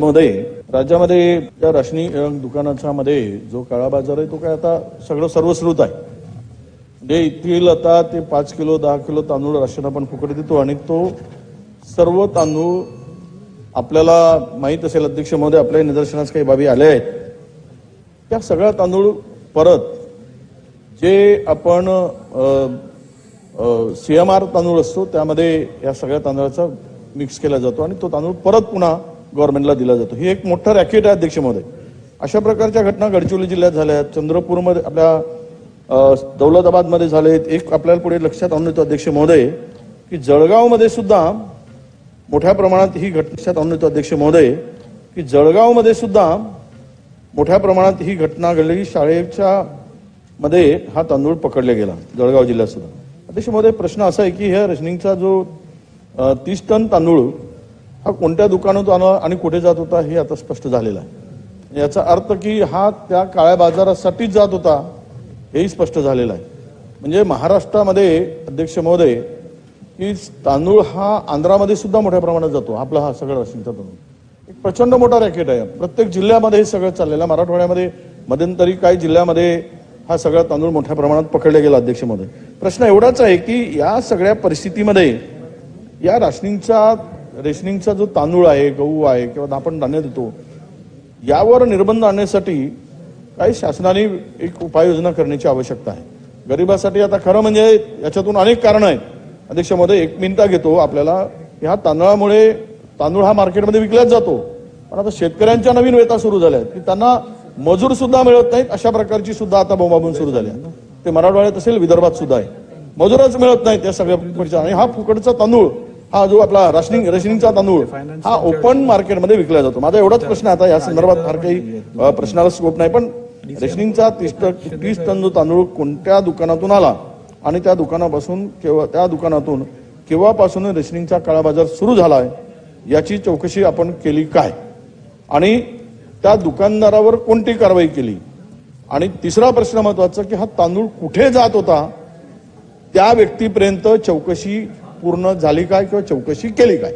मध्ये राज्यामध्ये या राशनी दुकानाच्या मध्ये जो काळा बाजार आहे तो काय आता सगळं सर्वश्रुत आहे. म्हणजे येथील आता ते पाच किलो दहा किलो तांदूळ राशन आपण फुकट देतो आणि तो सर्व तांदूळ आपल्याला माहीत असेल अध्यक्ष महोदय आपल्या निदर्शनास काही बाबी आल्या आहेत. त्या सगळ्या तांदूळ परत जे आपण सीएमआर तांदूळ असतो त्यामध्ये या सगळ्या तांदळाचा मिक्स केला जातो आणि तो तांदूळ परत पुन्हा गव्हर्नमेंटला दिला जातो. ही एक मोठं रॅकेट आहे अध्यक्ष महोदय अशा प्रकारच्या घटना गडचिरोली जिल्ह्यात झाल्या आहेत. चंद्रपूरमध्ये आपल्या दौलताबादमध्ये दौलताबादमध्ये झालेत. एक आपल्याला पुढे लक्षात आणून येतो अध्यक्ष महोदय की जळगावमध्ये सुद्धा मोठ्या प्रमाणात ही घटना लक्षात आणून येतो अध्यक्ष महोदय की जळगावमध्ये सुद्धा मोठ्या प्रमाणात ही घटना घडली. शाळेच्या मध्ये हा तांदूळ पकडला गेला. जळगाव जिल्ह्यात सुद्धा. अध्यक्ष महोदय प्रश्न असा आहे की ह्या रशनिंगचा जो तीस टन तांदूळ हा कोणत्या दुकानात आला आणि कुठे जात होता हे आता स्पष्ट झालेलं आहे. याचा अर्थ की हा त्या काळ्या बाजारासाठीच जात होता हेही स्पष्ट झालेलं आहे. म्हणजे महाराष्ट्रामध्ये अध्यक्ष महोदय की तांदूळ हा आंध्रामध्ये सुद्धा मोठ्या प्रमाणात जातो. आपला हा सगळा रेशनिंगचा तांदूळ. एक प्रचंड मोठा रॅकेट आहे. प्रत्येक जिल्ह्यामध्ये हे सगळं चाललेलं आहे. मराठवाड्यामध्ये मध्यंतरी काही जिल्ह्यामध्ये हा सगळा तांदूळ मोठ्या प्रमाणात पकडला गेला अध्यक्ष महोदय. प्रश्न एवढाच आहे की या सगळ्या परिस्थितीमध्ये या राशनिंगचा रेशनिंगचा जो तांदूळ आहे गहू आहे किंवा आपण धान्य देतो यावर निर्बंध आणण्यासाठी काही शासनाने एक उपाययोजना करण्याची आवश्यकता आहे. गरिबासाठी आता खरं म्हणजे याच्यातून अनेक कारणं आहेत. अध्यक्षामध्ये एक मिनिटा घेतो आपल्याला. ह्या तांदळामुळे तांदूळ हा मार्केटमध्ये विकलाच जातो. पण आता शेतकऱ्यांच्या नवीन वेता सुरू झाल्या आहेत. की त्यांना मजूर सुद्धा मिळत नाहीत अशा प्रकारची सुद्धा आता बोंबाबून सुरू झाल्या ते मराठवाड्यात असेल विदर्भात सुद्धा आहे. मजूरच मिळत नाहीत या सगळ्या आणि हा फुकटचा तांदूळ हा जो आपला राशनिंग रेशनिंगचा तांदूळ हा ओपन मार्केटमध्ये विकला जातो. माझा एवढाच प्रश्न आता या संदर्भात फार काही प्रश्नाला स्कोप नाही पण रेशनिंगचा तीस तीस टन जो तांदूळ कोणत्या दुकानातून आला? आणि त्या दुकानापासून केव्हा त्या दुकानातून केव्हापासून रेशनिंगचा काळा बाजार सुरू झाला आहे याची चौकशी आपण केली काय? आणि त्या दुकानदारावर कोणती कारवाई केली? आणि तिसरा प्रश्न महत्त्वाचा की हा तांदूळ कुठे जात होता? त्या व्यक्तीपर्यंत चौकशी पूर्ण झाली काय किंवा चौकशी केली काय?